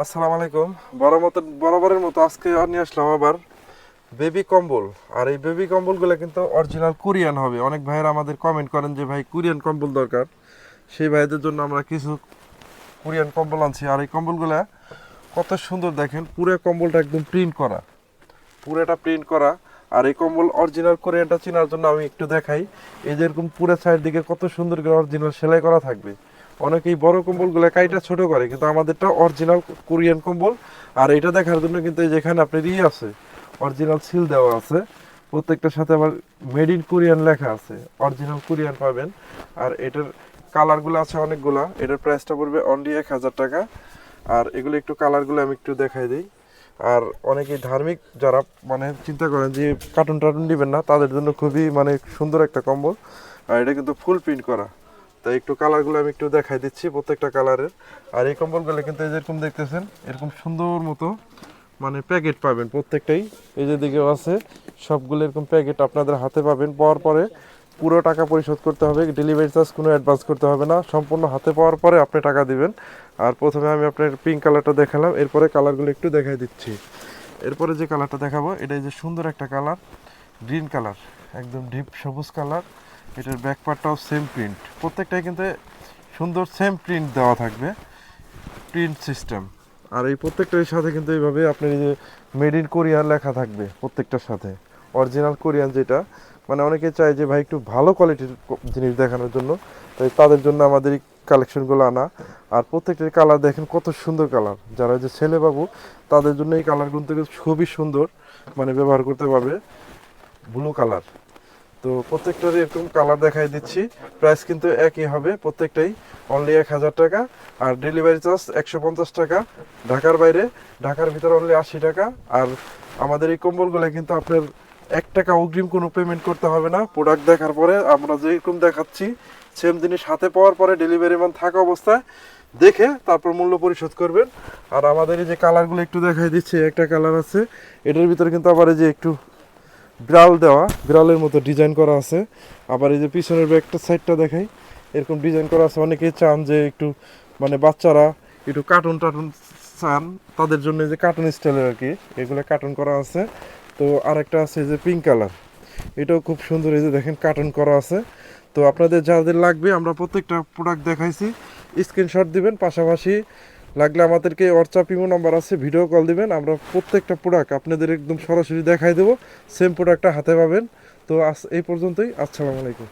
আসসালামু আলাইকুম। বড় মতো, বরাবরের মতো আজকে আর নিয়ে আসলাম আবার বেবি কম্বল। আর এই বেবি কম্বলগুলো কিন্তু অরিজিনাল কোরিয়ান হবে। অনেক ভাইয়েরা আমাদের কমেন্ট করেন যে, ভাই, কোরিয়ান কম্বল দরকার। সেই ভাইদের জন্য আমরা কিছু কোরিয়ান কম্বল আনছি। আর এই কম্বলগুলো কত সুন্দর দেখেন, পুরো কম্বলটা একদম প্রিন্ট করা। পুরোটা প্রিন্ট করা। আর এই কম্বল অরিজিনাল কোরিয়ানটা চেনার জন্য আমি একটু দেখাই। এই যে এরকম পুরো সাইড দিকে কত সুন্দর করে অরিজিনাল সেলাই করা থাকবে। অনেকেই বড় কম্বলগুলো কাইটা ছোট করে, কিন্তু আমাদেরটা অরিজিনাল কোরিয়ান কম্বল। আর এটা দেখার জন্য কিন্তু যেখানে আপনার ইয়ে আছে অরিজিনাল সিল দেওয়া আছে, প্রত্যেকটার সাথে আবার মেড ইন কোরিয়ান লেখা আছে অরিজিনাল কোরিয়ান পাবেন। আর এটার কালারগুলো আছে অনেকগুলা, এটার প্রাইসটা পড়বে অনলি এক হাজার টাকা। আর এগুলো একটু কালারগুলো আমি একটু দেখাই দিই। আর অনেকেই ধার্মিক, যারা মানে চিন্তা করেন যে কার্টুন টার্টুন নেবেন না, তাদের জন্য খুবই মানে সুন্দর একটা কম্বল। আর এটা কিন্তু ফুল প্রিন্ট করা। তাই একটু কালারগুলো আমি একটু দেখাই দিচ্ছি প্রত্যেকটা কালারের। আর এই কম্বলগুলো কিন্তু এই যেরকম দেখতেছেন, এরকম সুন্দর মতো মানে প্যাকেট পাবেন প্রত্যেকটাই। এই যে দিকেও আছে, সবগুলো এরকম প্যাকেট আপনাদের হাতে পাবেন। পাওয়ার পরে পুরো টাকা পরিশোধ করতে হবে, ডেলিভারি চার্জ কোনো অ্যাডভান্স করতে হবে না। সম্পূর্ণ হাতে পাওয়ার পরে আপনি টাকা দিবেন। আর প্রথমে আমি আপনার পিঙ্ক কালারটা দেখালাম, এরপরে কালারগুলো একটু দেখাই দিচ্ছি। এরপরে যে কালারটা দেখাবো এটা যে সুন্দর একটা কালার, গ্রিন কালার। একদম ডিপ সবুজ কালার এটার ব্যাক পার্টটাও সেম প্রিন্ট প্রত্যেকটাই কিন্তু সুন্দর সেম প্রিন্ট দেওয়া থাকবে। প্রিন্ট সিস্টেম আর এই প্রত্যেকটার সাথে কিন্তু এইভাবে আপনার এই যে মেড ইন কোরিয়ান লেখা থাকবে প্রত্যেকটার সাথে। অরিজিনাল কোরিয়ান যেটা। মানে অনেকে চায় যে, ভাই, একটু ভালো কোয়ালিটির জিনিস দেখানোর জন্য। তাই তাদের জন্য আমাদের এই কালেকশনগুলো আনা। আর প্রত্যেকটার কালার দেখেন কত সুন্দর কালার যারা যে ছেলে বাবু, তাদের জন্য এই কালারগুলো থেকে খুবই সুন্দর। মানে ব্যবহার করতে পারবে ব্লু কালার তো প্রত্যেকটারই এরকম কালার দেখাই দিচ্ছি। প্রাইস কিন্তু একই হবে, প্রত্যেকটাই অনলি এক হাজার টাকা। আর ডেলিভারি চার্জ একশো পঞ্চাশ টাকা। ঢাকার বাইরে, ঢাকার ভিতরে অনলি আশি টাকা। আর আমাদের এই কম্বলগুলো কিন্তু আপনার এক টাকা অগ্রিম কোনো পেমেন্ট করতে হবে না। প্রোডাক্ট দেখার পরে আমরা যেরকম দেখাচ্ছি সেম জিনিস হাতে পাওয়ার পরে ডেলিভারি মান থাকা অবস্থায় দেখে তারপর মূল্য পরিশোধ করবেন। আর আমাদের এই যে কালারগুলো একটু দেখাই দিচ্ছি, একটা কালার আছে। এটার ভিতরে কিন্তু আবার এই যে একটু বিড়াল দেওয়া, বিড়ালের মতো ডিজাইন করা আছে। আবার এই যে পিছনের ব্যাগটা সাইডটা দেখাই, এরকম ডিজাইন করা আছে। অনেকেই চান যে একটু মানে বাচ্চারা একটু কার্টুন টার্টুন চান, তাদের জন্য যে কার্টুন স্টাইলের আর কি এগুলো কার্টুন করা আছে। তো আরেকটা আছে যে পিঙ্ক কালার এটাও খুব সুন্দর এই যে দেখেন কার্টুন করা আছে। তো আপনাদের যাদের লাগবে, আমরা প্রত্যেকটা প্রোডাক্ট দেখাইছি। স্ক্রিনশট দিবেন, পাশাপাশি লাগলে আমাদেরকে হোয়াটসঅ্যাপ ইমো নাম্বার আছে ভিডিও কল দিবেন। আমরা প্রত্যেকটা প্রোডাক্ট আপনাদের একদম সরাসরি দেখাই দেবো। সেম প্রোডাক্টটা হাতে পাবেন। তো আজ এই পর্যন্তই। আসসালামু আলাইকুম।